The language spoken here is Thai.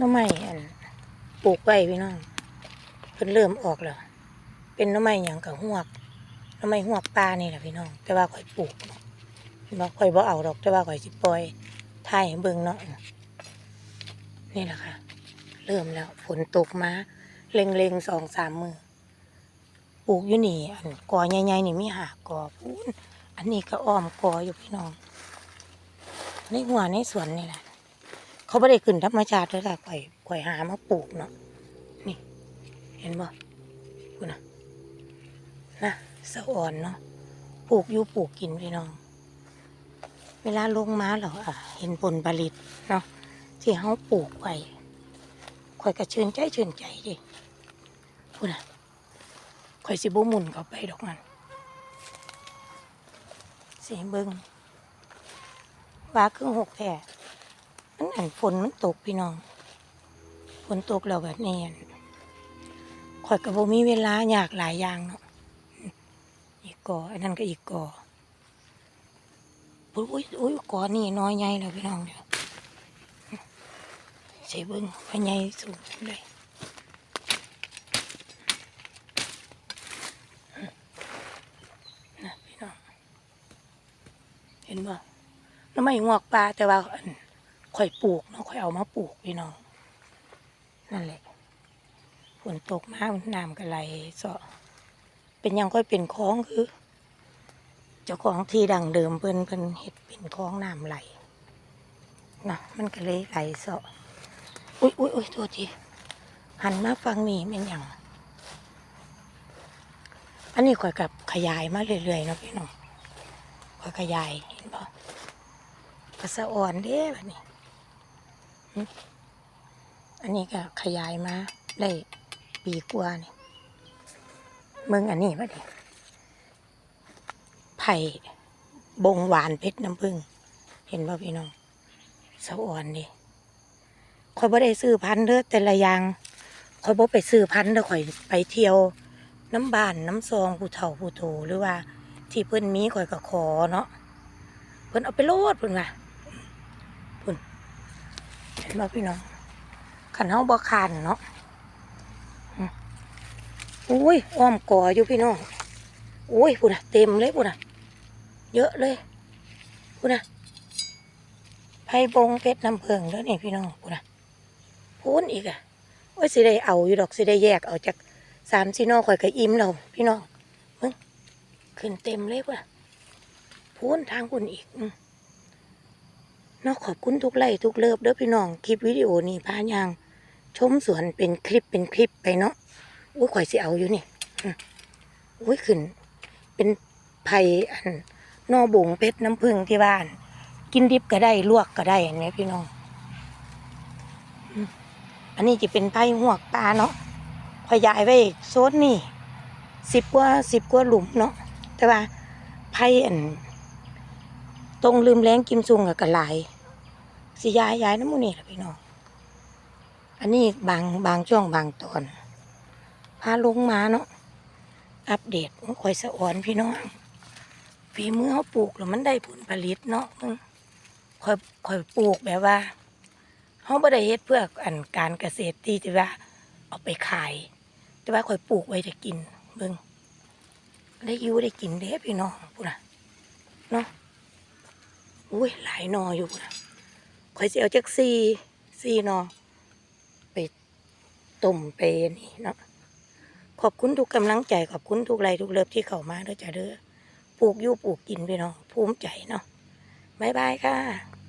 น้ำไม้อันปลูกไว้พี่น้องเพิ่นเริ่มออกแล้วเป็นน้ำไม้หยังกับหวกน้ำไม้หวกปลานี่แหละพี่น้อง แต่ว่าข่อยปลูกบ่ข่อยบ่เอาดอก แต่ว่าข่อยสิปล่อยถ่ายเบิ่งเนาะนี่แหละค่ะ เริ่มแล้วฝนตกมาเล็งๆสองสามมือปลูกอยู่นี่อันกอใหญ่ๆนี่มีหากอพูนอันนี้ก็อ้อมกออยู่พี่น้องในหัวในสวนนี่แหละ เขาไม่ได้ขึ้นธรรมชาติเลยค่ะข่อยข่อยหามาปลูกเนาะนี่ เห็นบ่คุณนะนะสะอ่อนเนาะปลูกอยู่ปลูกกินพี่น้อง เวลาลงมาเราอะ เห็นผลผลิตเนาะที่เขาปลูกไว้ข่อยก็ชื่นใจชื่นใจดิคุณนะข่อยสิบุหมุนเข้าไปดอกมันสีเบิงว่าคือหกแท้ มันอันฝนมันตกพี่น้อง ฝนตกแล้วแบบนี้อั่นข่อยกับโบมีเวลาอยากหลายอย่างเนาะ อีกกออันนั้นก็อีกกออุ้ยอุ้ยอุ้ยกอนี่น้อยใหญ่แล้วพี่น้องเดี๋ยวใส่เบิ้งพใหญ่สูงเลยนะพี่น้อง เห็นบ่แล้วไม่งอกปลาแต่ว่า อันข่อยปลูกเนาะข่อยเอามาปลูกพี่น้องนั่นแหละฝนตกมากน้ำก็ไหลเสาะเป็นยังค่อยเป็นคลองคือ เจ้าของที่ดังเดิมเพิ่นเพิ่นเห็ดเป็นคลองน้ำไหลนะมันก็เลยไหลเสาะอุ้ยอุ้ยอุ้ยตัวทีหันมาฟังนี่เป็นยังอันนี้ข่อยกับขยายมาเรื่อยๆเนาะพี่น้องข่อยขยายเห็นปะกระสะอ่อนเด้แบบนี้ อันนี้ก็ขยายมาได้ปีกว่านี่เมืองอันนี้วะดิไผ่บงหวานเพชรน้ำผึ้งเห็นป่ะพี่น้องสะอ่อนดิคอยบ่ได้ซื้อพันธุ์เด้อแต่ละอย่างคอยบ่ไปซื้อพันธุ์เด้อคอยไปเที่ยวน้ำบานน้ำซองผู้เฒ่าผู้โตหรือว่า ที่เพิ่นมีคอยก็ขอเนาะเพิ่นเอาไปโลดเพิ่นว่า เห็นบ่พี่น้องขันเฮาบ่คานเนาะอุ้ยอ้อมกออยู่พี่น้องอุ้ยพุ่นน่ะเต็มเลยพุ่นน่ะเยอะเลยพุ่นน่ะไผ่บงเพชรน้ำเพิงแล้วนี่พี่น้องพุ่นน่ะพูนอีกอะว่าสิได้เอาอยู่ดอกสิได้แยกเอาจากสามซีโนข่อยก็อิ่มแล้วพี่น้องมึงขึ้นเต็มเลยพุ่นนะพูนทางพุ่นอีกอืม เนาะขอบคุณทุกไลค์ทุกเลิฟเด้อพี่น้องคลิปวิดีโอนี้พายางชมสวนเป็นคลิปเป็นคลิปไปเนาะอุ้ยข่อยสิเอาอยู่นี่อุ้ยขึ้น เป็นไผ่อันนอบงเพชรน้ำผึ้งที่บ้าน กินดิบก็ได้ลวกก็ได้อันนี้พี่น้อง อันนี้จะเป็นไผ่หวกปลาเนาะขยายไว้โซนนี่สิบกว่าสิบกว่าหลุมเนาะแต่ว่าไผ่อัน ตรงลืมแรงกิมซุงกับกระหลายสิยายยายน้ำมูนี่แหละพี่น้อง อันนี้บางบางช่วงบางตอน พาลงมาเนาะ อัปเดตคอยสะอ่อนพี่น้อง ฝีมือเขาปลูกแล้วมันได้ผลผลิตเนาะมึงคอยคอยปลูกแบบว่าเขาไม่ได้เฮ็ดเพื่ออันการเกษตรที่จะว่า เอาไปขาย แต่ว่าคอยปลูกไว้จะกินเบิ่งได้ยูได้กินเด้พี่น้องพูดนะเนาะ อุ้ยหลายนออยู่นะข่อยสิเอาจักซีซีนอ ไปต้มไปนี่เนาะขอบคุณทุกกำลังใจ ขอบคุณทุกไรทุกเลิฟที่เข้ามาด้อจ้ะเด้อปลูกอยู่ปลูกกินไปเนาะภูมิใจเนาะบายบายค่ะ